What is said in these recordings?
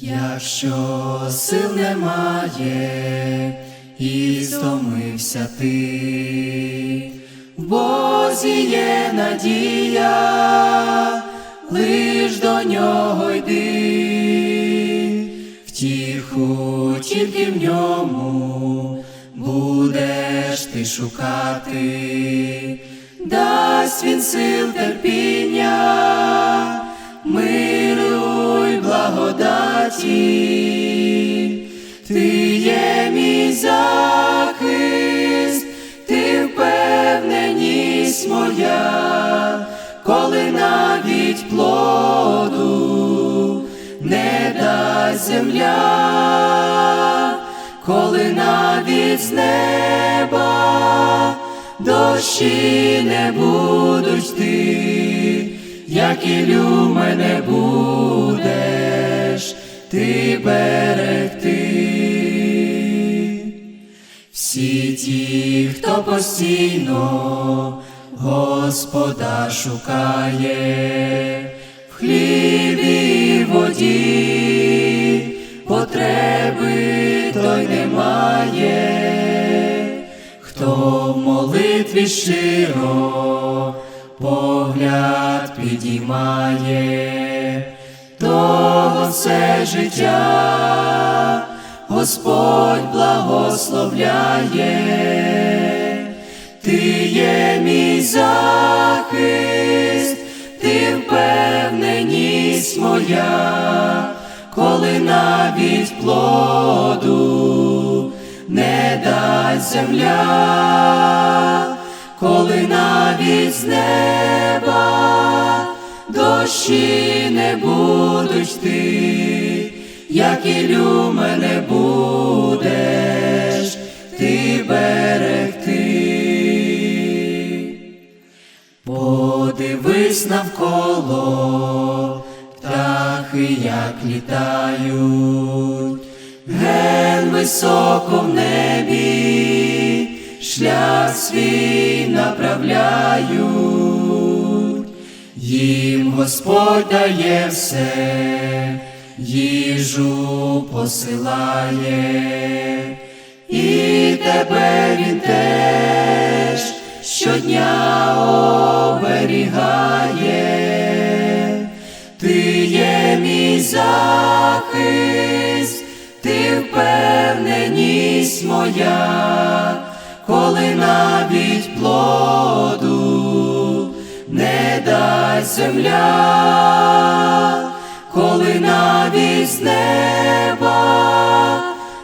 Якщо сил немає і стомився ти, в Бозі є надія, лиш до нього йди, втіху тільки в ньому будеш ти шукати, дасть він сил терпіння, благодаті, ти є мій захист, ти впевненість моя, коли навіть плоду не дасть земля, коли навіть з неба дощі не будуть йти, як і мене будеш ти берегти. Всі ті, хто постійно Господа шукає, в хлібі і воді потреби той немає, хто в молитві щиро погляд підіймає, того все життя. Господь благословляє, ти є мій захист, ти впевненість моя, коли навіть плоду не дасть земля, коли навіть з неба дощі не будуть йти, як і мене будеш ти берегти. Подивись навколо, птахи як літають, ген високо в небі, шлях свій направляють, їм Господь дає все, їжу посилає, і тебе він теж щодня оберігає, ти є мій захист, ти впевненість моя, коли навіть плоду не земля, коли навіть з неба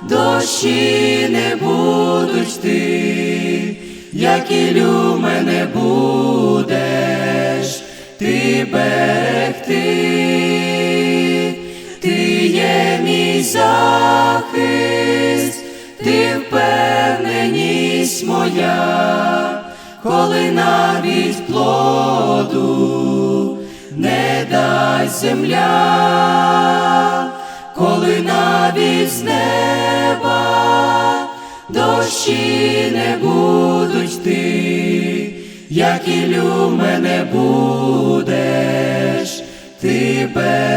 дощі не будуть йти, як і мене будеш ти берегти, ти є мій захист, ти впевненість моя, коли навіть плоду не дасть земля, коли навіть з неба дощі не будуть йти, як і мене будеш ти берегти.